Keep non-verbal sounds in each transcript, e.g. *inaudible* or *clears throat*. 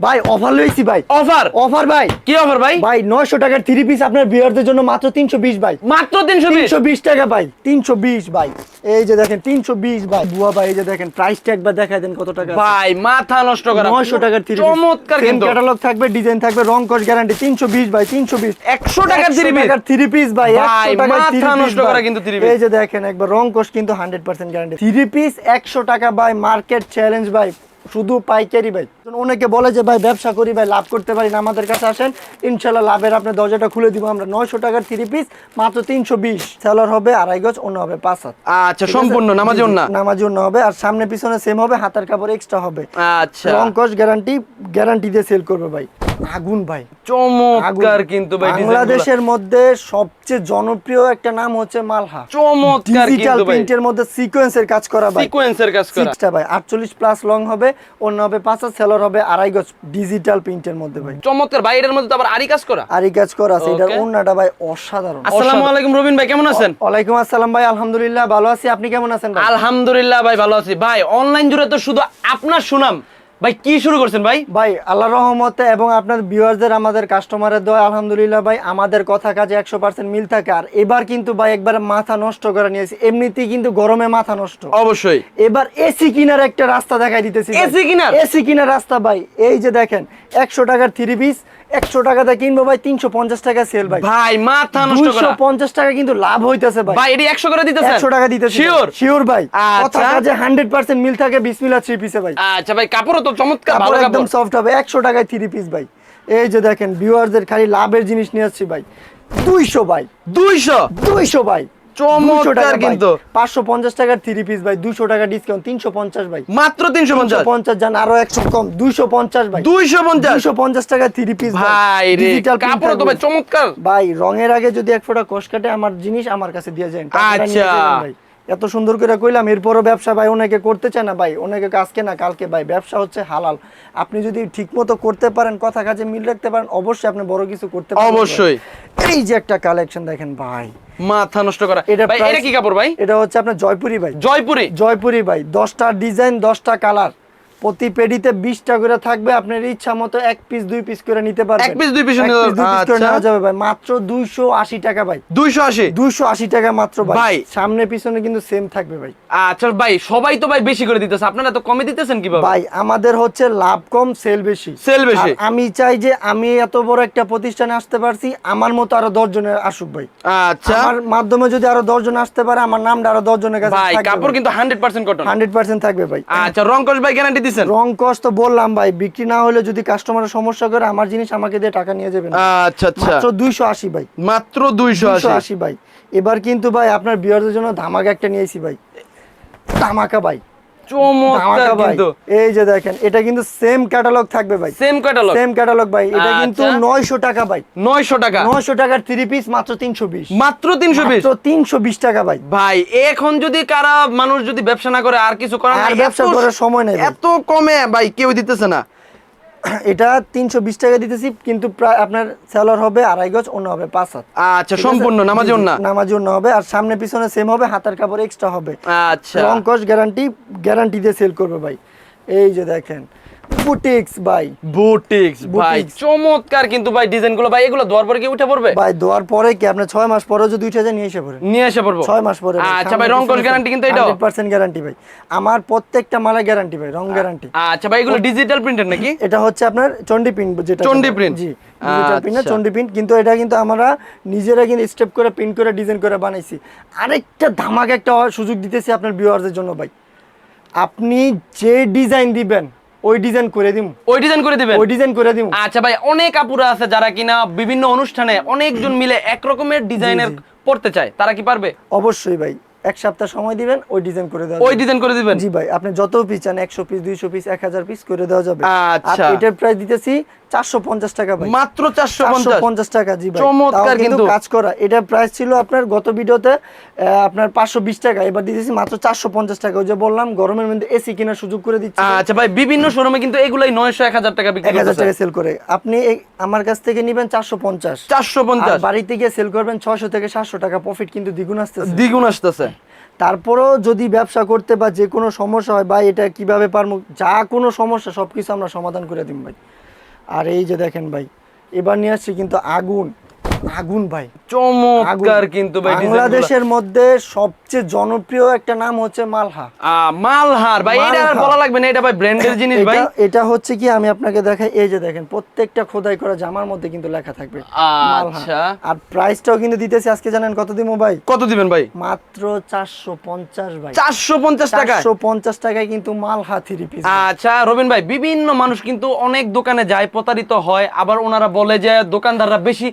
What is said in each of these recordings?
ভাই অফার লইছি ভাই। অফার অফার ভাই। কি অফার ভাই? ভাই নয়শো টাকার থ্রি পিস আপনার বিয়ারদের জন্য মাত্র তিনশো বিশ ভাই। মাত্র তিনশো বিশ? তিনশো বিশ টাকা ভাই তিনশো বিশ ভাই। এই যে দেখেন তিনশো বিশ ভাই। বুয়া ভাই এই যে দেখেন প্রাইসটা একবার দেখাই দেন কত টাকা ভাই মাথা নষ্ট করা। নয়শো টাকার থ্রি চমৎকার কিন্তু। ক্যাটালগ থাকবে ডিজাইন থাকবে রং কস গ্যারান্টি তিনশো বিশ ভাই তিনশো বিশ। 100 টাকার three piece। থ্রি পিস ভাই ভাই, 100 টাকার মাথা নষ্ট। করা কিন্তু। এই যে দেখেন একবার রং কস কিন্তু hundred percent guarantee three piece একশো টাকা ভাই মার্কেট চ্যালেঞ্জ ভাই। শুধু পাইকারি ভাই। অনেকে বলে যে ভাই ব্যবসা করি ভাই লাভ করতে পারি না আমাদের কাছে আসেন ইনশাল্লাহ লাভের আপনার দরজাটা খুলে দিব। আমরা নয়শো টাকার থ্রি পিস মাত্র তিনশো বিশ। সেলার হবে আড়াই গজ অন্য হবে পাঁচ হাত। আচ্ছা সম্পূর্ণ নামাজ না নামাজ অন্য? হবে আর সামনে পিছনে সেম হবে হাতার কাপড় এক্সট্রা হবে। আচ্ছা। রং কস গ্যারান্টি গ্যারান্টি দিয়ে সেল করবে ভাই। আগুন ভাই। চমৎকার কিন্তু ভাই বাংলাদেশের মধ্যে সবচেয়ে জনপ্রিয় একটা নাম হচ্ছে মালহা চমৎকার ডিজিটাল কিন্তু ভাই। প্রিন্টের মধ্যে সিকোয়েন্সের কাজ করা ভাই। সিকোয়েন্সের কাজ করা। সিক্সটা ভাই আটচল্লিশ প্লাস লং হবে অন্য হবে পাঁচ সেলর হবে আড়াই গজ ডিজিটাল প্রিন্টের মধ্যে ভাই। চমৎকার ভাই এটার মধ্যে তো আবার আরি কাজ করা? আর কাজ করা আছে এটার. অন্যটা ভাই অসাধারণ। আসসালামু আলাইকুম রবিন ভাই কেমন আছেন? ওয়ালাইকুম আসসালাম ভাই আলহামদুলিল্লাহ ভালো আছি। আপনি কেমন আছেন ভাই? আলহামদুলিল্লাহ ভাই ভালো আছি। ভাই অনলাইন জুড়ে তো শুধু আপনার সুনাম ভাই কি শুরু করছেন ভাই? ভাই আল্লাহ রহমতে এবং আপনার ভিউয়ারদের আমাদের কাস্টমারের দোয়া আলহামদুলিল্লাহ ভাই আমাদের কথা কাজে একশো পার্সেন্ট মিল থাকে। আর এবার কিন্তু ভাই একবার মাথা নষ্ট করে নিয়েছি। এমনিতেই কিন্তু গরমে মাথা নষ্ট। অবশ্যই। এবার এসি কিনার একটা রাস্তা দেখাই দিতেছি এসি কিনার? এসি কিনার রাস্তা ভাই এই যে দেখেন একশো টাকার থ্রি পিস একশো টাকাতে কিনবো ভাই তিনশো পঞ্চাশ টাকা সেল ভাই। ভাই মাথা করা। পঞ্চাশ টাকা কিন্তু লাভ হইতেছে ভাই। ভাই এটি একশো করে দিতেছেন? একশো টাকা দিতেছি শিওর শিওর ভাই। আচ্ছা। কথা কাজে হান্ড্রেড পার্সেন্ট মিল থাকে বিসমিল্লা থ্রি পিসে ভাই। আচ্ছা ভাই কাপড়ও তো চমৎকার ভালো কাপড়। একদম সফট হবে একশো টাকায় থ্রি পিস ভাই। এই যে দেখেন ভিউয়ারদের খালি লাভের জিনিস নিয়ে আসছি ভাই। দুইশো ভাই। দুইশো? দুইশো ভাই। চমৎকার কিন্তু। পাঁচশো পঞ্চাশ টাকার থ্রি পিস ভাই টাকা ডিসকাউন্ট মাত্র জান আরও একশো কম দুইশো পঞ্চাশ ভাই। দুইশো পঞ্চাশ? দুইশো পঞ্চাশ টাকা থ্রি পিস ভাই। রে কাপড় তো ভাই চমৎকার। ভাই রঙের আগে যদি এক ফোঁটা কষ কাটে আমার জিনিস আমার কাছে দিয়ে যায় আচ্ছা। এত সুন্দর করে কইলাম এরপরও ব্যবসা ভাই অনেকে করতে চায় না ভাই অনেকে আজকে না কালকে ভাই ব্যবসা হচ্ছে হালাল। আপনি যদি ঠিকমতো করতে পারেন কথা কাজে মিল রাখতে পারেন অবশ্যই আপনি বড় কিছু করতে পারেন অবশ্যই। এই যে একটা কালেকশন দেখেন ভাই। মাথা নষ্ট করা। এটা ভাই এটা কি কাপড় ভাই? এটা হচ্ছে আপনার জয়পুরি ভাই। জয়পুরি। জয়পুরি ভাই দশটা ডিজাইন দশটা কালার প্রতি পেডিতে বিশটা করে থাকবে আপনার ইচ্ছা মতো এক পিস দুই পিস করে নিতে পারবেন। এক piece, দুই করে আচ্ছা। নেওয়া যাবে ভাই। মাত্র দুইশো আশি টাকা ভাই। দুইশো আশি? দুইশো আশি টাকা মাত্র ভাই। সামনে পিছনে কিন্তু সেম থাকবে ভাই। আচ্ছা ভাই সবাই তো ভাই বেশি করে দিতেছে। আপনারা তো কমে দিতেছেন কীভাবে? ভাই আমাদের হচ্ছে লাভ কম সেল বেশি। Sell বেশি। আমি চাই যে আমি এত বড় একটা প্রতিষ্ঠানে আসতে পারছি আমার মতো আরও দশ জনের আসুক ভাই। আচ্ছা। আমার মাধ্যমে যদি আরও দশ জন আসতে পারে আমার নামটা আরও দশ জনের কাছে ভাই কাপড় কিন্তু hundred percent cotton hundred percent থাকবে ভাই। আচ্ছা রং কস ভাই গ্যারান্টি দিচ্ছেন রং কস্ট তো বললাম ভাই বিক্রি না হলে যদি কাস্টমারের সমস্যা করে আমার জিনিস আমাকে দিয়ে টাকা নিয়ে যাবেন। আচ্ছা আচ্ছা। মাত্র দুইশো আশি ভাই। মাত্র দুইশো দুইশো আশি আশি ভাই। এবার কিন্তু ভাই আপনার বিয়ারদের জন্য ধামাকা একটা নিয়েছি ভাই। ধামাকা ভাই। চমৎকার কিন্তু। এই যে দেখেন এটা কিন্তু সেম ক্যাটালগ থাকবে ভাই। সেম ক্যাটালগ সেম ক্যাটালগ ভাই। এটা কিন্তু আচ্ছা। নয়শো টাকা ভাই। নয়শো টাকা। নয়শো টাকার 3 পিস মাত্র তিনশো বিশ। মাত্র তিনশো বিশ? মাত্র তিনশো বিশ টাকা ভাই। ভাই এখন যদি কারা মানুষ যদি ব্যবসা না করে আর কিছু করে না, আর ব্যবসা করার সময় নেই এত কমে ভাই কেউ দিতেছে না। *clears throat* এটা তিনশো বিশ টাকা দিতেছি কিন্তু প্রায় আপনার সেলার হবে আড়াই গজ অন্য হবে পাঁচ হাত। আচ্ছা সম্পূর্ণ নামাজ অন্য নামাজ অন্য হবে আর সামনে পিছনে সেম হবে হাতের কাপড় এক্সট্রা হবে। আচ্ছা। রং কস গ্যারান্টি গ্যারান্টি দিয়ে সেল করবে ভাই। এই যে দেখেন বুটিক্স ভাই। বুটিক্স ভাই। চমৎকার কিন্তু ভাই ডিজাইনগুলো ভাই এগুলো ধোয়ার পরে কি উঠে পড়বে? ভাই দেওয়ার পরে কি আপনার ছয় মাস পরে যদি উঠে যায় নিয়ে এসে পড়ে নিয়ে এসে পড়ব। ছয় মাস পরে আচ্ছা ভাই রং কস গ্যারান্টি কিন্তু এটাও? পার্সেন্ট গ্যারান্টি ভাই। আমার প্রত্যেকটা মালা গ্যারান্টি ভাই রং গ্যারান্টি আচ্ছা ভাই এগুলো ডিজিটাল প্রিন্টের নাকি? এটা হচ্ছে আপনার চন্ডি প্রিন্ট যেটা চণ্ডী print? জি ডিজিটাল প্রিন্ট। চন্ডি প্রিন্ট কিন্তু এটা কিন্তু আমরা নিজেরা কিন্তু স্টেপ করে প্রিন্ট করে ডিজাইন করে বানাইছি। আরেকটা ধামাকা একটা সুযোগ দিতেছি আপনার ভিউয়ারদের জন্য ভাই। আপনি যে ডিজাইন দিবেন ওই ডিজাইন করে দিম। ওই ডিজাইন করে দিবেন? ওই ডিজাইন করে দিম। আচ্ছা ভাই অনেক আপুরা আছে যারা কিনা বিভিন্ন অনুষ্ঠানে অনেকজন মিলে এক রকমের ডিজাইনের পড়তে চায়। তারা কি পারবে? অবশ্যই ভাই এক সপ্তাহ সময় দিবেন ওই ডিজাইন করে দেওয়া ওই ডিজাইন করে দিবেন? জি ভাই আপনি যত পিস চান একশো পিস দুইশো পিস এক হাজার পিস করে দেওয়া যাবে। আচ্ছা। এটার প্রাইস দিতেছি চারশো পঞ্চাশ টাকা ভাই। মাত্র চারশো চারশো পঞ্চাশ পঞ্চাশ টাকা জি ভাই। চমৎকার কিন্তু কিন্তু। কাজ করা। এটার প্রাইস ছিল আপনার গত ভিডিওতে আপনার পাঁচশো বিশ টাকা। এবার দিতেছি মাত্র চারশো পঞ্চাশ টাকা। ওই যে বললাম গরমের মধ্যে এসি কেনার সুযোগ করে দিচ্ছি। আচ্ছা ভাই বিভিন্ন শোরুমে কিন্তু এগুলাই টাকা বিক্রি টাকা সেল করে। আপনি আমার কাছ থেকে নিবেন চারশো পঞ্চাশ। চারশো পঞ্চাশ? বাড়িতে গিয়ে সেল করবেন ছয়শো থেকে সাতশো টাকা। প্রফিট কিন্তু দ্বিগুণ আসতেছে। দ্বিগুণ আসতেছে। তারপরেও যদি ব্যবসা করতে বা যে কোনো সমস্যা হয় বা এটা কীভাবে পারব? যা কোনো সমস্যা সবকিছু আমরা সমাধান করে দিন ভাই। আর এই যে দেখেন ভাই এবার নিয়ে আসছি কিন্তু আগুন। আগুন ভাই। চমৎকার কিন্তু ভাই বাংলাদেশের মধ্যে সবচেয়ে জনপ্রিয় একটা নাম হচ্ছে মালহা মালহার। ভাই এটা আর বলা লাগবে না এটা ভাই ব্র্যান্ডের *laughs* জিনিস ভাই। এটা হচ্ছে কি আমি আপনাকে দেখাই এই যে দেখেন প্রত্যেকটা খোদাই করা জামার মধ্যে কিন্তু লেখা থাকবে আচ্ছা। আর প্রাইসটাও কিন্তু দিতেছি আজকে জানেন কত দিমো ভাই? কত দিবেন ভাই? মাত্র চারশো পঞ্চাশ ভাই। চারশো পঞ্চাশ টাকা চারশো পঞ্চাশ টাকায় কিন্তু মালহা থ্রি পিস আচ্ছা রবিন ভাই বিভিন্ন মানুষ কিন্তু অনেক দোকানে যায় প্রতারিত হয়। আবার ওনারা বলে যে দোকানদাররা বেশি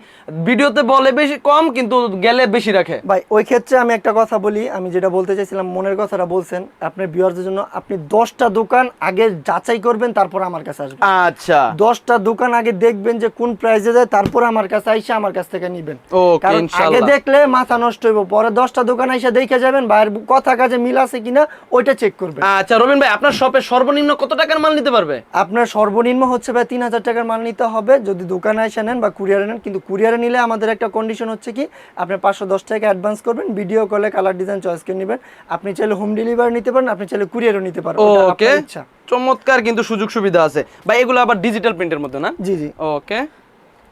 ভিডিওতে বলে বেশি কম কিন্তু গেলে বেশি রাখে। ভাই ওই ক্ষেত্রে আমি একটা কথা বলি আমি যেটা বলতে চাইছিলাম মনের কথাটা বলছেন। আপনার ভিউয়ারদের জন্য আপনি দশটা দোকান আগে যাচাই করবেন তারপর আমার কাছে আসবেন। আচ্ছা। দশটা দোকান আগে দেখবেন যে কোন প্রাইসে দেয় তারপর আমার কাছে আইসা আমার কাছ থেকে নিবেন। ওকে কারণ আগে দেখলে মাথা নষ্ট হইব। পরে দশটা দোকান আইসা দেখে যাবেন ভাইয়ের কথা কাজে মিল আছে কিনা ওইটা চেক করবেন। আচ্ছা রবিন ভাই আপনার শপে সর্বনিম্ন কত টাকার মাল নিতে পারবে? আপনার সর্বনিম্ন হচ্ছে ভাই তিন হাজার টাকার মাল নিতে হবে। যদি দোকানে এসে নেন বা কুরিয়ারে নেন কিন্তু কুরিয়ারে নিলে আমাদের একটা কন্ডিশন হচ্ছে কি আপনি পাঁচশো দশ টাকা অ্যাডভান্স করবেন ভিডিও কলে কালার ডিজাইন চয়েস করে নেবেন। আপনি চাইলে হোম ডেলিভারি নিতে পারেন আপনি চাইলে কুরিয়ারও নিতে পারেন। ওকে চমৎকার কিন্তু সুযোগ সুবিধা আছে। ভাই এগুলো আবার ডিজিটাল প্রিন্টের মধ্যে না? জি জি। ওকে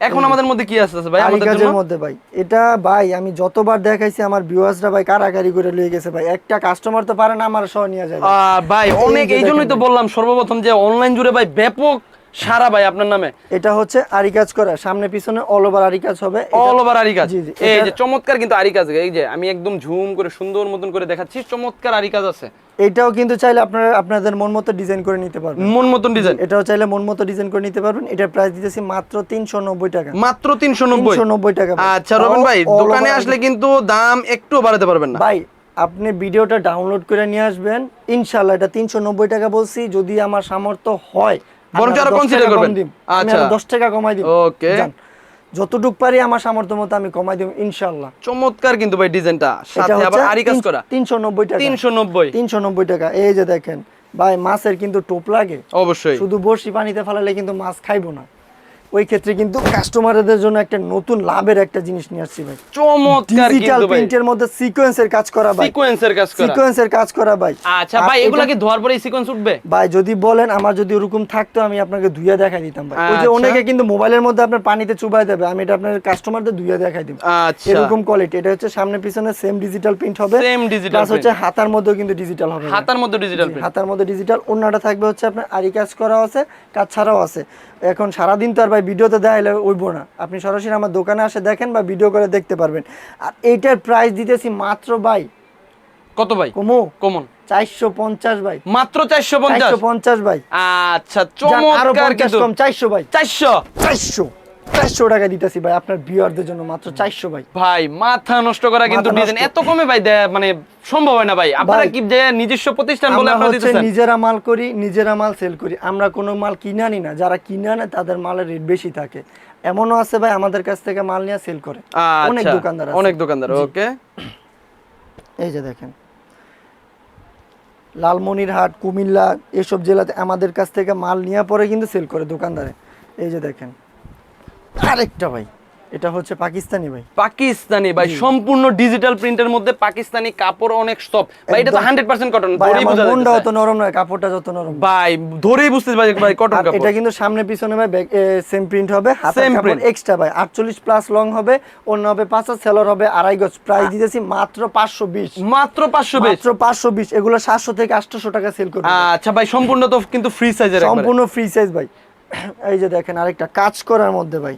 এখন আমাদের মধ্যে কি আছে ভাই আমাদের জন্য? মধ্যে ভাই এটা ভাই আমি যতবার দেখাইছি আমার ভিউয়ার্সরা ভাই কারাকারি করে লিয়ে গেছে ভাই। একটা কাস্টমার তো পারে না আমার সহ নিয়ে যাবে। আহ, ভাই অনেক এই জন্যই তো বললাম সর্বপ্রথম যে অনলাইন জুড়ে ভাই ব্যাপক সারা ভাই আপনার নামে? এটা হচ্ছে আরি কাজ করা। সামনে পিছনে অল ওভার আরি কাজ হবে। অল ওভার আরি কাজ? এই যে চমৎকার কিন্তু আরি কাজ। এই যে আমি একদম ঝুম করে সুন্দর মতন করে দেখাচ্ছি চমৎকার আরি কাজ আছে। এটাও কিন্তু চাইলে আপনারা আপনাদের মন মতো ডিজাইন করে নিতে পারবেন। মন মতন ডিজাইন এটাও চাইলে মন মতো ডিজাইন করে নিতে পারবেন। এটার প্রাইস দিতেছি মাত্র তিনশো নব্বই টাকা। মাত্র তিনশো নব্বই? তিনশো নব্বই টাকা ভাই। আচ্ছা রবিন ভাই দোকানে আসলে কিন্তু দাম একটু বাড়াতে পারবেন না। ভাই আপনি ভিডিওটা ডাউনলোড করে নিয়ে আসবেন। ইনশাল্লাহ এটা তিনশো নব্বই টাকা বলছি। যদি আমার সামর্থ্য হয় বরঞ্চ আরও 10 কম করবেন। আচ্ছা। আরও দশ টাকা কমাই দিব ওকে। যতটুক পারি আমার সামর্থ্য মতো আমি কমাই দেব ইনশাল্লাহ চমৎকার কিন্তু ভাই ডিজাইনটা। সাথে আবার আরি কাজ করা। তিনশো নব্বই টাকা। তিনশো নব্বই। তিনশো নব্বই টাকা। এই যে দেখেন ভাই মাছের কিন্তু টোপ লাগে। অবশ্যই। শুধু বড়শি পানিতে ফেলালে কিন্তু মাছ খাইবো না। ওই ক্ষেত্রে কিন্তু কাস্টমারদের জন্য একটা নতুন লাভের একটা জিনিস নিয়ে আসছি ভাই। চমৎকার ডিজিটাল প্রিন্টের মধ্যে সিকোয়েন্সের কাজ করা ভাই। সিকোয়েন্সের কাজ করা। সিকোয়েন্সের কাজ করা ভাই। আচ্ছা ভাই এগুলা কি ধোয়ার পরে সিকোয়েন্স উঠবে? ভাই যদি বলেন আমার যদি ওরকম থাকতো আমি আপনাকে ধুইয়া দেখাই দিতাম ভাই। ওই যে আচ্ছা। অনেকে কিন্তু মোবাইলের মধ্যে আপনার পানিতে চুবাই দেবে আমি এটা আপনার কাস্টমারদের ধুইয়া দেখাই দিব। আচ্ছা। এরকম কোয়ালিটি এটা হচ্ছে সামনে পিছনে সেম ডিজিটাল প্রিন্ট হবে। সেম ডিজিটাল প্লাস হচ্ছে হাতার মধ্যেও কিন্তু ডিজিটাল হবে হাতার মধ্যে ডিজিটাল হাতার মধ্যে ডিজিটাল অন্যটা থাকবে হচ্ছে আপনার আরি কাজ করা আছে কাজ ছাড়াও আছে। এখন সারাদিন তো আর ভাই ভিডিওতে দেখাইলে উঠব না। আপনি সরাসরি আমার দোকানে আসে দেখেন বা ভিডিও করে দেখতে পারবেন। আর এইটার প্রাইস দিতেছি মাত্র ভাই। কত ভাই? কমো? কমন। চারশো পঞ্চাশ ভাই। মাত্র চারশো পঞ্চাশ? চারশো পঞ্চাশ ভাই। আচ্ছা চমৎকার কম চারশো ভাই। চারশো? চারশো। চারশো টাকা দিতেছি ভাই আপনার ভিউয়ারদের জন্য মাত্র চারশো ভাই। ভাই মাথা নষ্ট করা কিন্তু ডিজাইন এত কমে ভাই মানে সম্ভব হয় না ভাই। আপনারা কি যে নিজস্ব প্রতিষ্ঠান বলে আপনারা দিতেছেন? নিজেরা মাল করি নিজেরা মাল সেল করি। আমরা কোনো মাল কিনে আনি না যারা কিনে আনে তাদের মালের রেট বেশি থাকে। এমনও আছে ভাই আমাদের কাছ থেকে মাল নিয়ে সেল করে। অনেক আচ্ছা, দোকানদার আছে। অনেক দোকানদার ওকে। এই যে দেখেন। লালমনিরহাট কুমিল্লা এসব জেলাতে আমাদের কাছ থেকে মাল নেওয়ার পরে কিন্তু সেল করে দোকানদারে। এই যে দেখেন। আরেকটা ভাই এটা হচ্ছে পাকিস্তানি ভাই। পাকিস্তানি ভাই সম্পূর্ণ ডিজিটাল প্রিন্টের মধ্যে পাকিস্তানি কাপড় অনেক সফট ভাই এটা তো 100% কটন ভাই ধরেই বোঝা মনটা যাচ্ছে। নরম নয় কাপড়টা যত নরম। ভাই ধরেই বুঝতে পারি ভাই কটন কাপড় এটা কিন্তু সামনে পিছনে ভাই সেম প্রিন্ট হবে হাতের কাপড় এক্সট্রা ভাই 48 প্লাস লং হবে অন্য হবে পাঁচ আর সেলর হবে আড়াই গজ। প্রাইস দিতেছি মাত্র 520 মাত্র 520 মাত্র 520 এগুলো 700 থেকে 800 টাকা সেল করবে। আচ্ছা ভাই সম্পূর্ণ তো কিন্তু ফ্রি সাইজের সম্পূর্ণ ফ্রি সাইজ ভাই। এই যে দেখেন আরেকটা কাজ করার মধ্যে ভাই।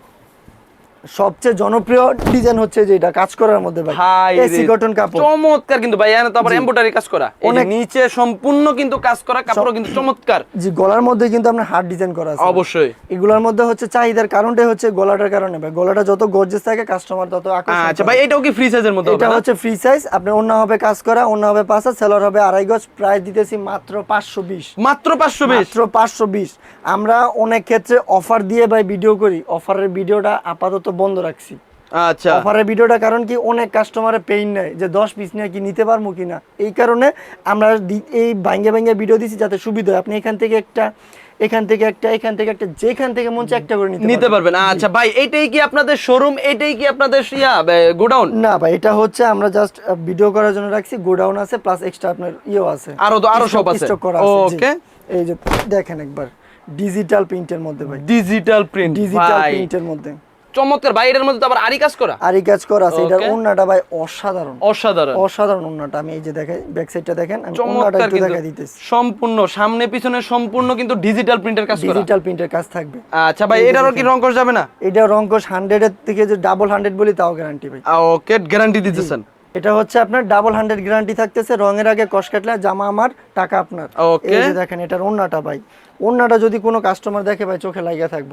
সবচেয়ে জনপ্রিয় ডিজাইন হচ্ছে যেটা কাজ করার মধ্যে ভাই। এসি কটন কাপড়। চমৎকার কিন্তু ভাই এখানে তো আবার এমব্রয়ডারি কাজ করা। যে অনেক- নিচে সম্পূর্ণ কিন্তু কাজ করা কাপড়ও কিন্তু চমৎকার। জি গলার মধ্যে কিন্তু আপনার হার্ড ডিজাইন করা আছে অবশ্যই। এগুলোর মধ্যে হচ্ছে চাহিদার কারণটাই হচ্ছে গলাটার কারণে ভাই। গলাটা যত গর্জেস থাকে কাস্টমার তত আকর্ষণ আচ্ছা ভাই এটাও কি ফ্রি সাইজের মধ্যে এটা হচ্ছে ফ্রি সাইজ আপনি অন্য হবে কাজ করা অন্য হবে পাঁচ সেলর হবে আড়াই গজ প্রাইস দিতেছি মাত্র পাঁচশো বিশ। মাত্র 520 মাত্র পাঁচশো বিশ। আমরা অনেক ক্ষেত্রে অফার দিয়ে ভাই ভিডিও করি। অফারের ভিডিওটা আপাতত বন্ধ রাখছি। আচ্ছা। অফারের ভিডিওটা কারণ কি অনেক কাস্টমারে পেইন নেয় যে দশ পিস নিয়ে কি নিতে পারব কি না। এই কারণে আমরা এই ভাঙ্গে ভাঙ্গে ভিডিও দিচ্ছি যাতে সুবিধা হয়। আপনি এখান থেকে একটা এখান থেকে একটা এখান থেকে একটা যেখান থেকে মন চায় একটা করে নিতে পারবেন। আচ্ছা ভাই এইটাই কি আপনাদের শোরুম এইটাই কি আপনাদের ইয়া গোডাউন? না ভাই এটা হচ্ছে আমরা জাস্ট ভিডিও করার জন্য রাখছি। গোডাউন আছে প্লাস এক্সট্রা আপনার আছে। আরও তো- আরও সব আছে। আছে, এই যে দেখেন একবার। ডিজিটাল প্রিন্টের মধ্যে ভাই। ডিজিটাল প্রিন্ট ডিজিটাল প্রিন্টের মধ্যে। চমৎকার। ভাই এটার মধ্যে তো আবার আরি কাজ করা? আর কাজ করা আছে। এটার Okay. ওন্নাটা ভাই অসাধারণ। অসাধারণ। অসাধারণ ওন্নাটা আমি এই যে দেখাই ব্যাক সাইডটা দেখেন আমি ওন্নাটা একটু দেখাই দিতেছি। সম্পূর্ণ সামনে পিছনে সম্পূর্ণ কিন্তু ডিজিটাল প্রিন্টের কাজ করা। ডিজিটাল প্রিন্টের কাজ থাকবে। আচ্ছা ভাই এটারও কি রং যাবে না? এটা রঙ্কশ হান্ড্রেডের থেকে যে ডাবল হান্ড্রেড বলি তাও গ্যারান্টি ভাই। ওকে গ্যারান্টি দিতেছেন। এটা হচ্ছে আপনার ডাবল হান্ড্রেড গ্যারান্টি থাকতেছে। রঙের আগে কষ কাটলে জামা আমার টাকা আপনার. এই যে দেখেন এটার ওন্নাটা ভাই। ওন্নাটা যদি কোনো কাস্টমার দেখে ভাই চোখে লাগিয়ে থাকব।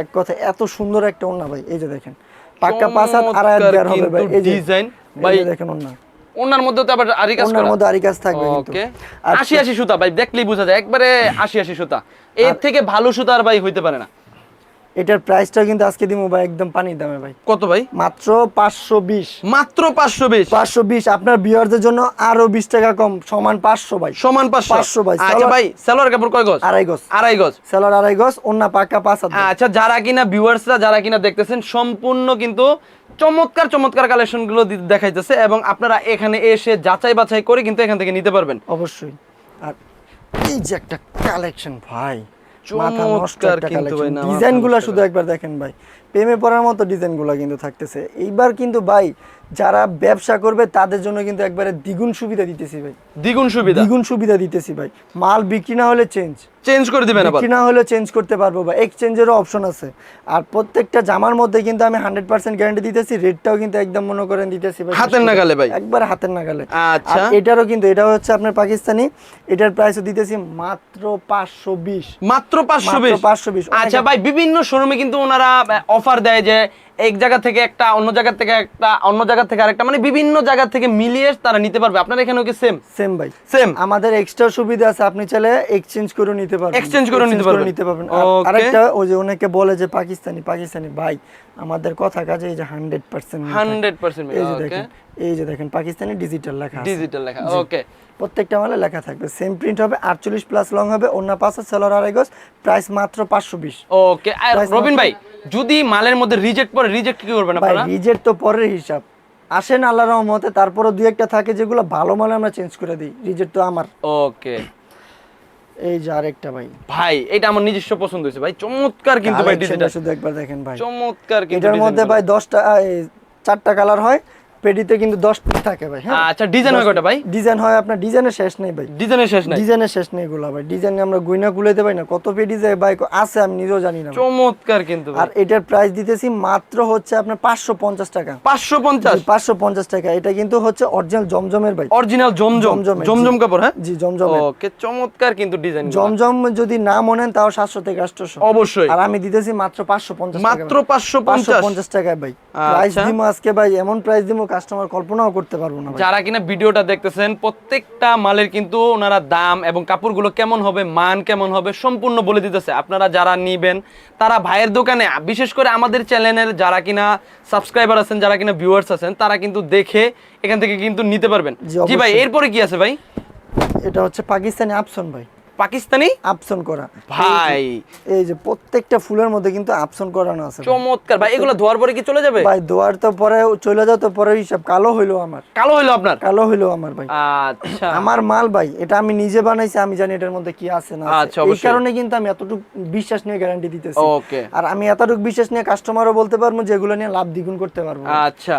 এক কথা এত সুন্দর একটা ওন্না ভাই এই যে দেখেন। পাক্কা পাঁচ হাত আড়াই হাত বের হবে ভাই এই design। ভাই, দেখেন ওন্না ওনার মধ্যে তো আবার আরি কাজ ওন্নার মধ্যে আরি কাজ থাকবে কিন্তু। ওকে। আর আশি আশি সুতা ভাই দেখলেই বোঝা যায় একবারে আশি আশি সুতা। এর থেকে ভালো সুতা আর ভাই হইতে পারে না। এটার প্রাইসটা কিন্তু আজকে দিমু ভাই একদম পানির দামে ভাই। কত ভাই? মাত্র পাঁচশো বিশ। মাত্র পাঁচশো বিশ? পাঁচশো বিশ আপনার বিয়ারদের জন্য আরও বিশ টাকা কম সমান পাঁচশো ভাই। সমান পাঁচশো? 500 ভাই, আচ্ছা ভাই সালোয়ার কাপড় কয় গজ? আড়াই গজ। আড়াই গজ? সেলার আড়াই গজ অন্য পাক্কা পাঁচ আচ্ছা যারা কিনা ভিউয়ার্সরা যারা কিনা দেখতেছেন সম্পূর্ণ কিন্তু চমৎকার চমৎকার কালেকশনগুলো দেখাইতেছে এবং আপনারা এখানে এসে যাচাই বাছাই করে কিন্তু এখান থেকে নিতে পারবেন। অবশ্যই। আর এই যে একটা কালেকশন ভাই মাথা নষ্ট একটা কালেকশন না, মাথা ডিজাইনগুলা শুধু একবার দেখেন ভাই প্রেমে পড়ার মতো ডিজাইনগুলা কিন্তু থাকতেছে। এইবার কিন্তু ভাই যারা ব্যবসা করবে তাদের জন্য কিন্তু একবারে দ্বিগুণ সুবিধা দিতেছি ভাই। দ্বিগুণ সুবিধা। দ্বিগুণ সুবিধা দিতেছি ভাই। মাল বিক্রি না হলে চেঞ্জ চেঞ্জ করে দিবেন আবার। বিক্রি না হলে চেঞ্জ করতে পারব বা এক্সচেঞ্জেরও অপশন আছে। আর প্রত্যেকটা জামার মধ্যে কিন্তু আমি হান্ড্রেড পার্সেন্ট গ্যারান্টি দিতেছি। রেটটাও কিন্তু একদম মনে করেন দিতেছি ভাই। হাতের নাগালে ভাই। একবার হাতের নাগালে। আচ্ছা। এটারও কিন্তু এটা হচ্ছে আপনার পাকিস্তানি। এটার প্রাইসও দিতেছি মাত্র পাঁচশো বিশ। মাত্র পাঁচশো মাত্র বিশ। 520 আচ্ছা ভাই বিভিন্ন শোরুমে কিন্তু ওনারা অফার দেয় যে এক জায়গা থেকে একটা অন্য জায়গা থেকে একটা অন্য জায়গা থেকে আরেকটা মানে বিভিন্ন জায়গা থেকে মিলিয়ে তারা নিতে পারবে। আপনার এখানেও কি সেম সেম ভাই। সেম আমাদের এক্সট্রা সুবিধা আছে আপনি চাইলে এক্সচেঞ্জ করে নিতে পারবেন। Exchange করে নিতে পারবেন। নিতে পারবেন. আরেকটা ওই যে অনেকে বলে যে পাকিস্তানি পাকিস্তানি ভাই আমাদের কথা কাজে এই যে হান্ড্রেড পার্সেন্ট হান্ড্রেড পার্সেন্ট এই যে দেখেন এই যে দেখেন পাকিস্তানি ডিজিটাল লেখা আছে। ডিজিটাল লেখা ওকে প্রত্যেকটা মালে লেখা থাকবে। সেম প্রিন্ট হবে আটচল্লিশ প্লাস লং হবে অন্য পাঁচ সেলার আড়াই গজ প্রাইস মাত্র পাঁচশো বিশ। ওকে আর রবিন ভাই যদি মালের মধ্যে রিজেক্ট পরে রিজেক্ট কি করবেন আপনারা? রিজেক্ট তো পরের হিসাব। আসেন আল্লাহ রহমতে তারপরে দুই একটা থাকে যেগুলো ভালো মালে আমরা চেঞ্জ করে দিই। রিজেক্ট তো আমার। ওকে এই যে আরেকটা ভাই। ভাই এটা আমার নিজস্ব পছন্দ হয়েছে। ভাই চমৎকার কিন্তু ভাই ডিজাইনটা শুধু একবার দেখেন ভাই। চমৎকার কিন্তু এটার মধ্যে ভাই দশটা এই, চারটা কালার হয়। পেডিতে কিন্তু দশ পিস থাকে ভাই হ্যাঁ? আচ্ছা, design হয় কয়টা ভাই? ডিজাইন হয় আপনার ডিজাইনের শেষ নেই ভাই। ডিজাইনের শেষ নাই? ডিজাইনের শেষ নেই এগুলো ভাই ডিজাইন আমরা গুইনা গুলাইতে পারি না। কত পেডি যায় ভাই আছে আমি নিজেও জানি না চমৎকার কিন্তু আর এটার প্রাইস দিতেছি মাত্র হচ্ছে আপনার পাঁচশো পঞ্চাশ টাকা। পাঁচশো পঞ্চাশ? পাঁচশো পঞ্চাশ টাকা। এটা কিন্তু হচ্ছে অরিজিনাল জমজমের ভাই। অরিজিনাল জমজম? জমজম কাপড় হ্যাঁ? জি জমজমের। ওকে চমৎকার কিন্তু ডিজাইন জমজম যদি না মনেন তাও সাতশো থেকে আটশোশো। অবশ্যই। আর আমি দিতেছি মাত্র পাঁচশো পঞ্চাশ মাত্র পাঁচশো পাঁচশো পঞ্চাশ? পঞ্চাশ টাকায় ভাই। প্রাইস আচ্ছা। দিব আজকে ভাই এমন প্রাইস দিব কাস্টমার কল্পনাও করতে পারব না যারা কিনা ভিডিওটা দেখতেছেন প্রত্যেকটা মালের কিন্তু ওনারা দাম এবং কাপড়গুলো কেমন হবে মান কেমন হবে সম্পূর্ণ বলে দিতেছে। আপনারা যারা নিবেন তারা ভাইয়ের দোকানে বিশেষ করে আমাদের চ্যানেলের যারা কিনা সাবস্ক্রাইবার আছেন যারা কিনা ভিউয়ার্স আছেন তারা কিন্তু দেখে এখান থেকে কিন্তু নিতে পারবেন। জি, ভাই এরপরে কি আছে ভাই? এটা হচ্ছে পাকিস্তানি আপসন ভাই। পাকিস্তানি? আপসন করা। ভাই। এই যে প্রত্যেকটা ফুলের মধ্যে কিন্তু আপসন করানো আছে। চমৎকার। ভাই এগুলো ধোয়ার পরে কি চলে যাবে? ভাই দোয়ার তো পরে চলে যাও তো পরে হিসাব কালো হইল আমার। কালো হইল আপনার? কালো হইল আমার ভাই। আচ্ছা। আমার মাল ভাই এটা আমি নিজে বানাইছি আমি জানি এটার মধ্যে কি আছে না আছে। আচ্ছা, এই কারণে কিন্তু আমি এতটুকু বিশ্বাস নিয়ে গ্যারান্টি দিতেছি। ওকে। আর আমি এতটুকু বিশ্বাস নিয়ে কাস্টমারও বলতে পারব যে এগুলো নিয়ে লাভ দ্বিগুণ করতে পারব। আচ্ছা।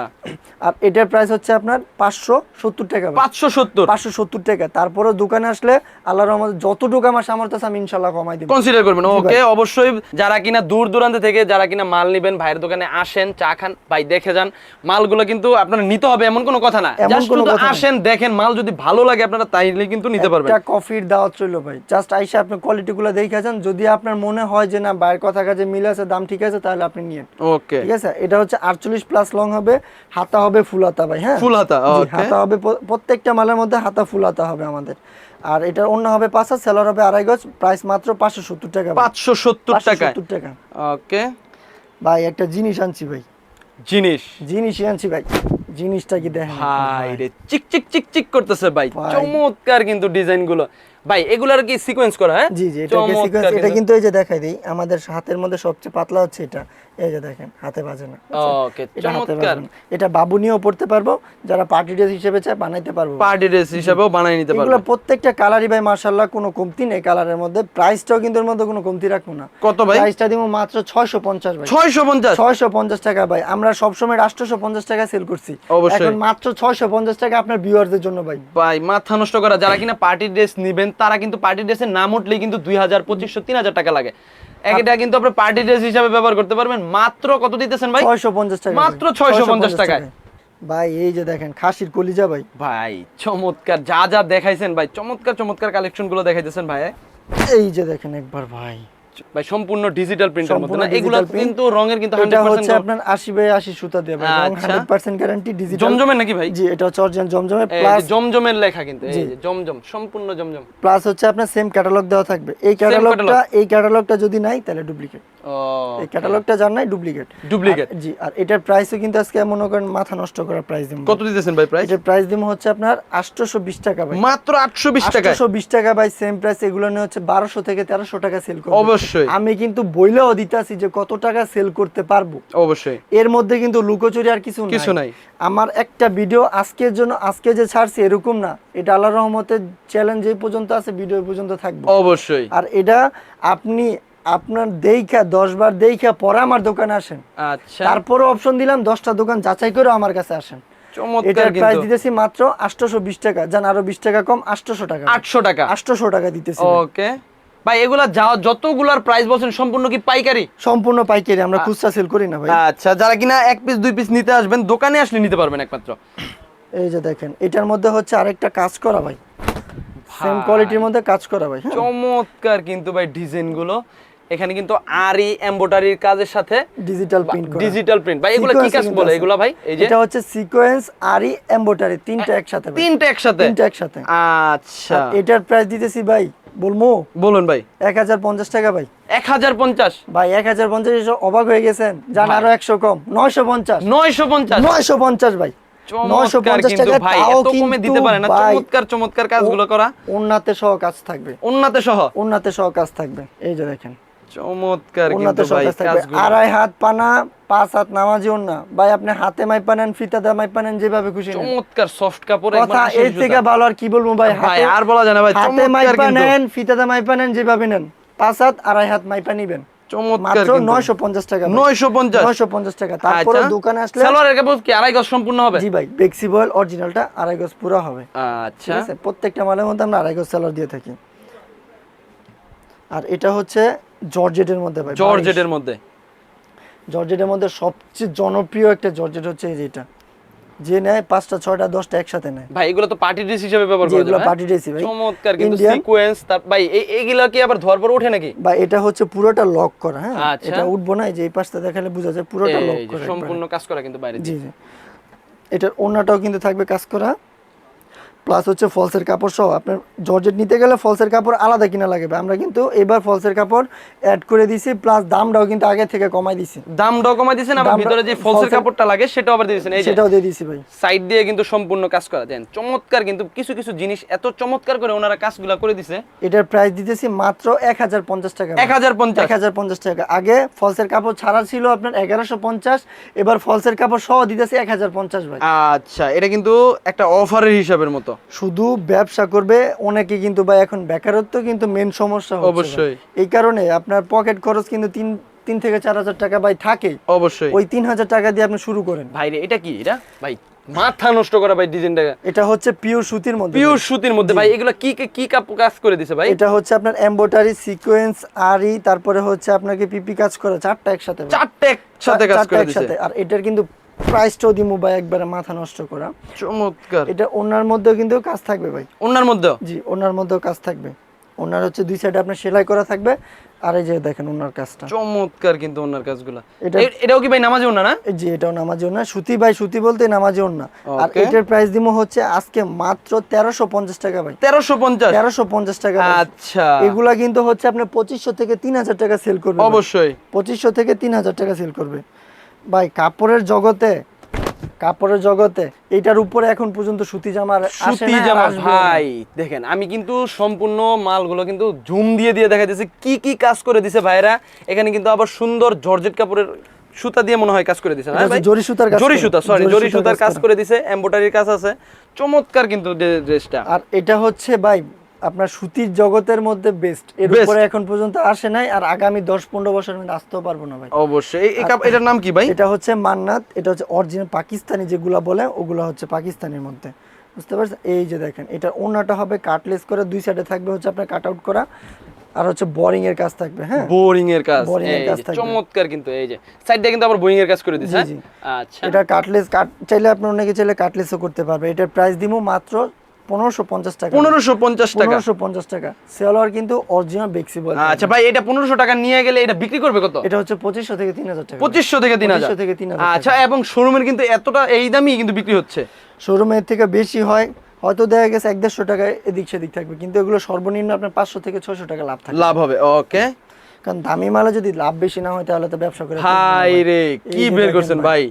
আর এটার প্রাইস হচ্ছে আপনার পাঁচশো সত্তর টাকা। পাঁচশো সত্তর? পাঁচশো সত্তর টাকা। তারপরে দোকানে আসলে আল্লাহর রহমতে যতটুকু আমার সামর্থ্য আছে আমি ইনশাল্লাহ কমাই দিব। কনসিডার করবেন ওকে অবশ্যই যারা কিনা দূর দূরান্ত থেকে যারা কিনা মাল নিবেন ভাইয়ের দোকানে আসেন চা খান ভাই দেখে যান মালগুলো কিন্তু আপনারা নিতে হবে এমন কোনো কথা না। জাস্ট শুধু আসেন দেখেন মাল যদি ভালো লাগে আপনারা তাইলে কিন্তু নিতে পারবেন। একটা কফির দাওয়াত চলল ভাই। জাস্ট আইসা আপনি কোয়ালিটিগুলো দেখে যান যদি আপনার মনে হয় যে না বাইরের কথা কাজে মিল আছে দাম ঠিক আছে তাহলে আপনি নিয়ে ওকে ঠিক আছে? এটা হচ্ছে আটচল্লিশ প্লাস লং হবে হাতা হবে ফুল হাতা ভাই হ্যাঁ? ফুল হাতা, হাতা হবে প্রত্যেকটা মালের মধ্যে হাতা ফুল হাতা হবে আমাদের। আর এটা অন্য হবে পাঁচ হাজার সেলার হবে আড়াই গজ প্রাইস মাত্র পাঁচশো সত্তর টাকা পাঁচশো সত্তর 570 টাকায়? টাকা। ওকে। ভাই একটা জিনিস আনছি ভাই। জিনিস? জিনিসই আনছি ভাই। জিনিসটা কি দেখেন? ভাই। রে চিক চিক চিক চিক করতেছে ভাই। চমৎকার কিন্তু ডিজাইনগুলো ভাই এগুলার কি সিকোয়েন্স করা হ্যাঁ? জি জি এটা সিকোয়েন্স এটা। কিন্তু এই যে দেখাই দিই আমাদের হাতের মধ্যে সবচেয়ে পাতলা হচ্ছে এটা। এই যে দেখেন হাতে বাজে না। ওকে চমৎকার। এটা বাবু নিয়েও পড়তে পারব যারা পার্টি ড্রেস হিসেবে চায় বানাইতে পারব। পার্টি ড্রেস হিসাবেও বানিয়ে নিতে এগুলো প্রত্যেকটা কালারই ভাই মার্শাল্লাহ কোনো কমতি নেই কালারের মধ্যে। প্রাইসটাও কিন্তু এর মধ্যে কোনো কমতি রাখব না। কত ভাই? প্রাইসটা দিব মাত্র ছয়শো পঞ্চাশ ভাই। ছয়শো পঞ্চাশ? ছয়শো পঞ্চাশ টাকা ভাই। আমরা সবসময় আটশোশো পঞ্চাশ টাকা সেল করছি। এখন মাত্র ছয়শো পঞ্চাশ টাকা আপনার ভিউয়ারদের জন্য ভাই। ভাই মাথা নষ্ট করা যারা কিনা পার্টি ড্রেস নিবেন তারা কিন্তু পার্টি ড্রেসের নাম উঠলেই কিন্তু দুই হাজার পঁচিশশো তিন হাজার টাকা লাগে। এটা কিন্তু আপনি পার্টি ড্রেস হিসাবে ব্যবহার করতে পারবেন। মাত্র কত দিতেছেন ভাই? ছয়শো পঞ্চাশ টাকা মাত্র ভাই। 650 টাকায়। ভাই এই যে দেখেন খাসির কলিজা ভাই। ভাই চমৎকার। যা যা দেখাইছেন ভাই চমৎকার চমৎকার কালেকশনগুলো দেখাইতেছেন ভাই এই যে দেখেন একবার ভাই। ভাই সম্পূর্ণ ডিজিটাল প্রিন্টের মধ্যে না? এগুলো কিন্তু রঙের কিন্তু 100% হচ্ছে আপনার আশি বাই আশি সুতা দিয়ে ভাই এবং আচ্ছা। হান্ড্রেড পার্সেন্ট গ্যারান্টি ডিজিটাল জমজমের নাকি ভাই? জি এটা হচ্ছে অরিজিনাল জমজমে এই যে প্লাস জমজমের লেখা কিন্তু এই যে জমজম সম্পূর্ণ জমজম। প্লাস হচ্ছে আপনার সেম ক্যাটালগ দেওয়া থাকবে। এই ক্যাটালগটা এই ক্যাটালগটা যদি নাই তাহলে ডুপ্লিকেট এই ক্যাটালগটা যার নাই ডুপ্লিকেট ডুপ্লিকেট জি আর এটার প্রাইসও কিন্তু আজকে মনে করেন মাথা নষ্ট করার প্রাইস দিব। কত দিতেছেন ভাই প্রাইস এটার প্রাইস হচ্ছে আপনার 820 টাকা ভাই। মাত্র 820 টাকা 820 টাকা ভাই সেম প্রাইস এগুলো নিয়ে হচ্ছে 1200 থেকে 1300 টাকা সেল করব। অবশ্যই। আমি কিন্তু বইলেও দিতাছি যে কত টাকা সেল করতে পারব। অবশ্যই। এর মধ্যে কিন্তু লুকোচুরি আর কিছু কিছু নাই। আমার একটা ভিডিও আজকের জন্য আজকে যে ছাড়ছি এরকম না। এটা আল্লাহর রহমতের চ্যালেঞ্জ এই পর্যন্ত আছে ভিডিও পর্যন্ত থাকবে। অবশ্যই। আর এটা আপনি আপনার দেইখা দশ বার দেইখা পরে আমার দোকানে আসেন। আচ্ছা। তারপরে অপশন দিলাম দশটা দোকান যাচাই করে আমার কাছে আসেন। চমৎকার এটার প্রাইস দিতেছি মাত্র আটশোশো বিশ টাকা। যান আরও বিশ টাকা কম আটশোশো টাকা। 800 টাকা। আটশোশো টাকা দিতেছি। ওকে ভাই এগুলা যা যতগুলার প্রাইস বলছেন সম্পূর্ণ কি পাইকারি? সম্পূর্ণ পাইকারি আমরা খুচরা সেল করি না ভাই। আচ্ছা যারা কিনা এক পিস দুই পিস নিতে আসবেন দোকানে আসলে নিতে পারবেন একমাত্র। এই যে দেখেন এটার মধ্যে হচ্ছে আরেকটা কাজ করা ভাই। সেম কোয়ালিটির মধ্যে কাজ করা ভাই হ্যাঁ। চমৎকার কিন্তু ভাই ডিজাইনগুলো। এখানে কিন্তু আরি এমব্রয়ডারির কাজের সাথে ডিজিটাল প্রিন্ট ডিজিটাল প্রিন্ট ভাই এগুলো কি কাজ বলে? এগুলো ভাই এই যে এটা হচ্ছে সিকোয়েন্স আরই এমব্রয়ডারি তিনটা একসাথে তিনটা একসাথে? তিনটা একসাথে। আচ্ছা। এটার প্রাইস দিতেছি ভাই বলমু? বলুন ভাই। এক হাজার পঞ্চাশ টাকা ভাই। এক হাজার পঞ্চাশ? ভাই এক হাজার পঞ্চাশ এসে অবাক হয়ে গেছেন। ভাই। আরও একশো কম। নয়শো পঞ্চাশ। নয়শো পঞ্চাশ? নয়শো পঞ্চাশ ভাই। নয়শো চমৎকার কাজগুলো করা। উন্নাতে সহ কাজ থাকবে। উন্নাতে সহ উন্নাতে সহ কাজ থাকবে। এই যে দেখেন। চমৎকার কিন্তু ভাই আড়াই হাত পানা পাঁচ হাত নামাজি উন্না ভাই আপনি হাতে মাইপা নেন ফিতাতে মাইপা নেন যেভাবে খুশি চমৎকার সফট কাপড় কথা এর থেকে ভালো আর কি বলব ভাই ভাই আর বলা যায় না ভাই হাতে চমৎকার মাইপা কিন্তু। নেন ফিতাতে মাইপা নেন যেভাবে নেন। পাঁচ হাত আড়াই হাত নিবেন। চমৎকার মাত্র কিন্তু। নয়শো পঞ্চাশ টাকা নয়শো পঞ্চাশ। নয়শো পঞ্চাশ টাকা। তারপরে দোকানে আসলে সালোয়ারের কাপড় কি আড়াই গজ সম্পূর্ণ হবে? জি ভাই অরিজিনালটা আড়াই গজ পুরো হবে। আচ্ছা। ঠিক আছে? প্রত্যেকটা মালের মধ্যে আমরা আড়াই গজ সেলার দিয়ে থাকি। আর এটা হচ্ছে জর্জেটের মধ্যে ভাই জর্জেটের মধ্যে। জর্জেটের মধ্যে সবচেয়ে জনপ্রিয় একটা জর্জেট হচ্ছে এই যেটা যে নেয় পাঁচটা ছয়টা দশটা একসাথে নেয়। ভাই এগুলো তো পার্টি ড্রেস হিসেবে ব্যবহার করা যেগুলো পার্টি ড্রেসই ভাই। চমৎকার কিন্তু সিকোয়েন্স তার ভাই এই এইগুলা কি আবার ধোয়ার পর ওঠে নাকি? বা এটা হচ্ছে পুরোটা লক করা হ্যাঁ? আচ্ছা। এটা উঠবো না যে এই পাশটা দেখালে বোঝা যায় পুরোটা লক করা সম্পূর্ণ কাজ করা কিন্তু বাইরে জি জি। এটার ওড়নাটাও কিন্তু থাকবে কাজ করা। প্লাস হচ্ছে ফলসের কাপড় সহ আপনার জর্জেট নিতে গেলে ফলসের কাপড় আলাদা কিনা লাগবে। আমরা কিন্তু এবার ফলসের কাপড় অ্যাড করে দিছি প্লাস দামটাও কিন্তু আগে থেকে কমাই দিছি। দামটাও কমাই দিয়েছেন আবার ভিতরে যে ফলসের কাপড়টা লাগে সেটাও আবার দিয়েছেন এই সেটাও দিয়ে দিছি ভাই। সাইড দিয়ে কিন্তু সম্পূর্ণ কাজ করা। দেন চমৎকার কিন্তু কিছু কিছু জিনিস এত চমৎকার করে ওনারা কাজগুলা করে দিছে। এটার প্রাইস দিতেছি মাত্র এক হাজার পঞ্চাশ টাকা। এক হাজার পঞ্চাশ। এক হাজার পঞ্চাশ টাকা। আগে ফলসের কাপড় ছাড়া ছিল আপনার এগারোশো পঞ্চাশ এবার ফলসের কাপড় সহ দিতেছি এক হাজার পঞ্চাশ ভাই। আচ্ছা এটা কিন্তু একটা অফারের হিসাবের মতো। শুধু ব্যবসা করবে অনেকে কিন্তু ভাই এখন বেকারত্ব কিন্তু মেন সমস্যা অবশ্যই। এই কারণে আপনার পকেট খরচ কিন্তু তিন তিন থেকে চার হাজার টাকা ভাই থাকে। অবশ্যই। ওই তিন হাজার টাকা দিয়ে আপনি শুরু করেন। ভাই রে এটা কি? এটা? ভাই মাথা নষ্ট করা ভাই ডিজাইনটা এটা হচ্ছে পিওর সুতির মধ্যে। পিওর সুতির মধ্যে। ভাই এগুলো কি কি- কি কাপ- কাজ করে দিছে ভাই? এটা হচ্ছে আপনার এমব্রয়ডারি সিকোয়েন্স আরি তারপরে হচ্ছে আপনাকে পিপি কাজ করা চারটা একসাথে। চারটে একসাথে কাজ করে দিছে। একসাথে আর এটার কিন্তু প্রাইসটাও দিমু ভাই একবারে মাথা নষ্ট করা। চমৎকার। এটা ওনার মধ্যেও কিন্তু কাজ থাকবে ভাই। ওনার মধ্যে জি ওনার মধ্যেও কাজ থাকবে। ওনার হচ্ছে দুই সাইডে আপনার সেলাই করা থাকবে আর এই যে দেখেন ওনার কাজটা। চমৎকার কিন্তু ওনার কাজগুলা। এটাও কি ভাই নামাজে ওনা না? জি এটাও নামাজি না সুতি ভাই সুতি বলতে নামাজি না আর এটার প্রাইস দিমো হচ্ছে আজকে মাত্র তেরোশো পঞ্চাশ টাকা ভাই। তেরোশো পঞ্চাশ? তেরোশো পঞ্চাশ টাকা আচ্ছা। এগুলা কিন্তু হচ্ছে আপনার পঁচিশশো থেকে তিন হাজার টাকা সেল করবে অবশ্যই। পঁচিশশো থেকে তিন হাজার টাকা সেল করবে। ভাই কাপড়ের জগতে কাপড়ের জগতে এটার উপরে এখন পর্যন্ত সুতি জামার সুতি জামা ভাই দেখেন আমি কিন্তু সম্পূর্ণ মালগুলো কিন্তু জুম দিয়ে দিয়ে দেখা দিয়েছি কি কি কাজ করে দিছে ভাইরা এখানে কিন্তু আবার সুন্দর জর্জেট কাপড়ের সুতা দিয়ে মনে হয় কাজ করে দিছে না ভাই? জরি সুতার কাজ জরি সুতা সরি জরি সুতার কাজ করে। দিছে এমব্রয়ডারির কাজ আছে চমৎকার কিন্তু ড্রেসটা আর এটা হচ্ছে ভাই আপনার সুতির জগতের মধ্যে বেস্ট এর উপরে এখন পর্যন্ত আসে নাই আর আগামী দশ পনেরো বছরের মধ্যে আসতেও পারব না ভাই। অবশ্যই। এই- এটার নাম কি ভাই? এটা হচ্ছে মান্নাত এটা হচ্ছে অরিজিনাল পাকিস্তানি যেগুলা বলে ওগুলো হচ্ছে পাকিস্তানের মধ্যে। বুঝতে পারছেন? এই যে দেখেন এটা ওনাটা হবে কাটলেস করে দুই সাইডে থাকবে হচ্ছে আপনার কাট আউট করা আর হচ্ছে বোরিং এর কাজ থাকবে হ্যাঁ? বোরিং এর কাজ Boring এর কাজ থাকবে। চমৎকার কিন্তু এই যে। সাইডে কিন্তু আবার বোয়িং এর কাজ করে দিছে হ্যাঁ? আচ্ছা। এটা কাটলেস কাট চাইলে আপনি অনেকে চাইলে কাটলেসও করতে পারবে। এটার প্রাইস দিব মাত্র টাকা। টাকা। টাকা। কিন্তু অরিজিনাল বেক্সি আচ্ছা ভাই এটা পনেরোশো টাকা নিয়ে গেলে এটা বিক্রি করবে কত? এটা হচ্ছে পঁচিশশো থেকে তিন হাজার টাকা। পঁচিশশো থেকে তিন হাজার। 2500 থেকে 3000 আচ্ছা এবং শোরুমের কিন্তু এতটা এই দামই কিন্তু বিক্রি হচ্ছে। শোরুমের থেকে বেশি হয় হয়তো দেখা গেছে এক দেড়শো টাকা এদিক সেদিক থাকবে কিন্তু এগুলো সর্বনিম্ন আপনার পাঁচশো থেকে ছয়শো টাকা লাভ থাকে। লাভ হবে ওকে। কারণ দামি মালে যদি লাভ বেশি না হয় তাহলে তো ব্যবসা করে লাভ হাই রে কি বের করছেন ভাই?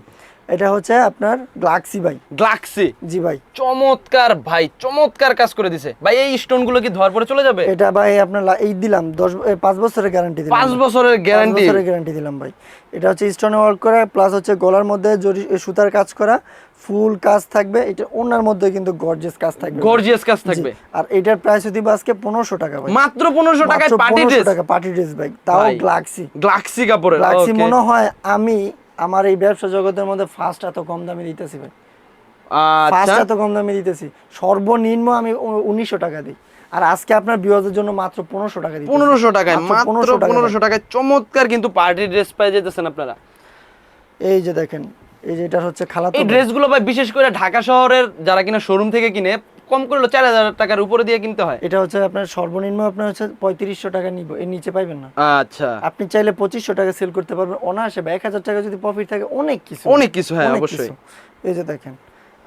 এটা হচ্ছে আপনার গ্লাক্সি ভাই। গ্লাক্সি? জি ভাই। চমৎকার ভাই চমৎকার কাজ করে দিছে। ভাই এই স্টোনগুলো কি ধোয়ার পরে চলে যাবে? এটা ভাই আপনার এই দিলাম দশ এ, পাঁচ বছরের গ্যারান্টি দিলাম পাঁচ বছরের পাঁচ গ্যারান্টি বছরের গ্যারান্টি দিলাম ভাই। এটা হচ্ছে স্টোনে ওয়ার্ক করা প্লাস হচ্ছে গলার মধ্যে জরি সুতার কাজ করা ফুল কাজ থাকবে। এটা ওনার মধ্যে কিন্তু গর্জিয়াস কাজ থাকবে। গর্জিয়াস কাজ থাকবে। আর এটার প্রাইস দিব আজকে পনেরোশো টাকা ভাই। মাত্র পনেরোশো টাকায় পার্টি ড্রেস টাকা পার্টি ড্রেস ভাই। তাও গ্লাক্সি। গ্লাক্সি কাপড়ের গ্লাক্সি মনে হয় আমি আমার এই ব্যবসা জগতের মধ্যে ফার্স্ট এত কম দামে দিতেছি ভাই। ফার্স্ট আচ্ছা এত কম দামে দিতেছি। সর্বনিম্ন আমি উনিশশো টাকা দিই। আর আজকে আপনার বিওয়াজের জন্য মাত্র পনেরোশো টাকা দিই পনেরোশো টাকায় মাত্র 1500 টাকা পনেরোশো টাকায় চমৎকার কিন্তু পার্টি ড্রেস পেয়ে যেতেছেন আপনারা। এই যে দেখেন এই যে এটা হচ্ছে খালাতো এই। ড্রেসগুলো ভাই বিশেষ করে ঢাকা শহরের যারা কিনা শোরুম থেকে কিনে কম করলে চার হাজার টাকার উপরে দিয়ে কিনতে হয়। এটা হচ্ছে আপনার সর্বনিম্ন আপনার হচ্ছে পঁয়ত্রিশশো টাকা নিব এর নিচে পাইবেন না। আচ্ছা। আপনি চাইলে পঁচিশশো টাকা সেল করতে পারবেন। অনায়াসে বা এক হাজার টাকা যদি প্রফিট থাকে অনেক কিছু। অনেক কিছু, হ্যাঁ, অবশ্যই। এই যে দেখেন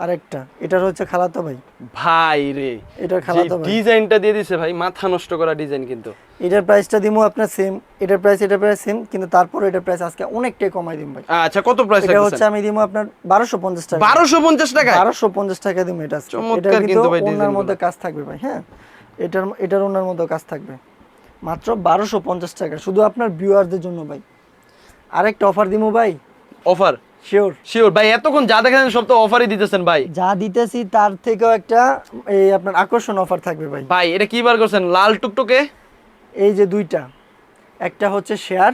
আরেকটা। এটার হচ্ছে খালাতো ভাই। ভাই রে। এটার খালাতো ভাই। ডিজাইনটা দিয়ে দিছে ভাই মাথা নষ্ট করা ডিজাইন কিন্তু। এটার প্রাইসটা দিমু আপনার সেম এটার প্রাইস এটার প্রাইস সেম কিন্তু তারপর এটার প্রাইস আজকে অনেকটাই কমাই দিম ভাই। আচ্ছা কত প্রাইস এটা হচ্ছে আমি দিমু আপনার বারোশো পঞ্চাশ টাকা। বারোশো পঞ্চাশ টাকা? বারোশো পঞ্চাশ টাকা দিমু এটা এটা কিন্তু ওনার মধ্যে কাজ থাকবে ভাই হ্যাঁ? এটার এটার ওনার মধ্যে কাজ থাকবে। মাত্র বারোশো পঞ্চাশ টাকা। শুধু আপনার ভিউয়ারদের জন্য ভাই। আরেকটা অফার দিমু ভাই। অফার শিওর শিওর ভাই এতক্ষণ যা দেখেন সব তো অফারই দিতেছেন ভাই। যা দিতেছি তার থেকেও একটা এই আপনার আকর্ষণ অফার থাকবে ভাই। ভাই এটা কি বার করছেন? লাল টুকটুকে? এই যে দুইটা একটা হচ্ছে শেয়ার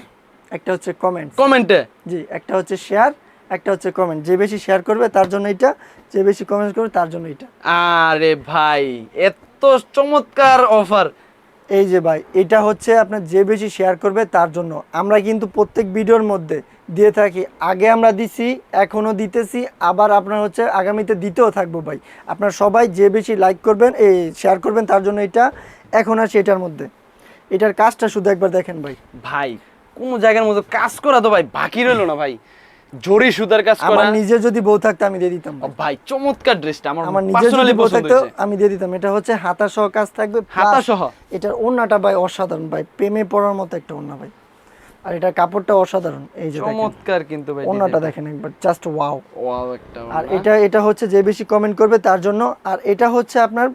একটা হচ্ছে কমেন্ট কমেন্টে জি একটা হচ্ছে শেয়ার একটা হচ্ছে কমেন্ট যে বেশি শেয়ার করবে তার জন্য এটা যে বেশি কমেন্ট করবে তার জন্য এটা আরে ভাই এত চমৎকার অফার এই যে ভাই, এটা হচ্ছে আপনার যে বেশি শেয়ার করবে তার জন্য। আমরা কিন্তু প্রত্যেক ভিডিওর মধ্যে দিয়ে থাকি। আগে আমরা দিছি, এখনও দিতেছি, আবার আপনার হচ্ছে আগামীতে দিতেও থাকব ভাই। আপনার সবাই যে বেশি লাইক করবেন, এই শেয়ার করবেন, তার জন্য এটা এখন আসি এটার মধ্যে। এটার কাজটা শুধু একবার দেখেন ভাই। ভাই, কোনো জায়গার মধ্যে কাজ করা তো ভাই বাকি রইল না ভাই। জরি সুতার কাজ করা। আমার নিজে যদি বউ থাকতো আমি দিয়ে দিতাম ভাই। চমৎকার ড্রেসটা আমার আমার নিজে যদি বউ থাকতো আমি দিয়ে দিতাম। এটা হচ্ছে হাতা সহ কাজ থাকবে হাতা সহ? এটার ওন্নাটা ভাই অসাধারণ ভাই প্রেমে পড়ার মতো একটা ওন্না ভাই। আর এটা কাপড়টা অসাধারণ এই যে চমৎকার কিন্তু ভাই ওন্নাটা দেখেন একবার জাস্ট ওয়াও ওয়াও একটা আর এটা এটা হচ্ছে যে বেশি কমেন্ট করবে তার জন্য আর এটা হচ্ছে আপনার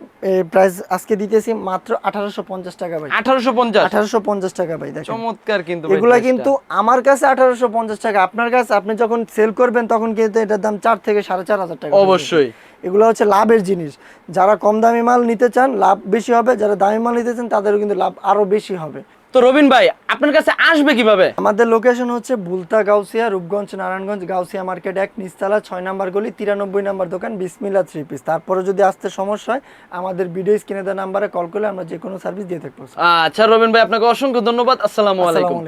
প্রাইস আজকে দিতেছি মাত্র আঠারোশো পঞ্চাশ টাকা ভাই। 1850 আঠারোশো পঞ্চাশ টাকা ভাই দেখেন। চমৎকার কিন্তু ভাই এগুলা কিন্তু আমার কাছে আঠারোশো পঞ্চাশ টাকা আপনার কাছে আপনি যখন সেল করবেন তখন কিন্তু এটার দাম চার থেকে সাড়ে চার হাজার টাকা। অবশ্যই। এগুলো হচ্ছে লাভের জিনিস। যারা কম দামি মাল নিতে চান লাভ বেশি হবে যারা দামি মাল নিতে চান তাদেরও কিন্তু লাভ আরও বেশি হবে। তো রবিন ভাই আপনার কাছে আসবে কীভাবে? আমাদের লোকেশন হচ্ছে বুলতা গাউসিয়া রূপগঞ্জ নারায়ণগঞ্জ গাউসিয়া মার্কেট এক নিস্তালা ছয় নাম্বার গলি তিরানব্বই নাম্বার দোকান বিসমিল্লা থ্রি পিস তারপরে যদি আসতে সমস্যা হয় আমাদের ভিডিও স্ক্রিনে দেওয়া নাম্বারে কল করলে আমরা যে কোনো সার্ভিস দিয়ে থাকব। আচ্ছা রবিন ভাই আপনাকে অসংখ্য ধন্যবাদ। আসসালামু আলাইকুম।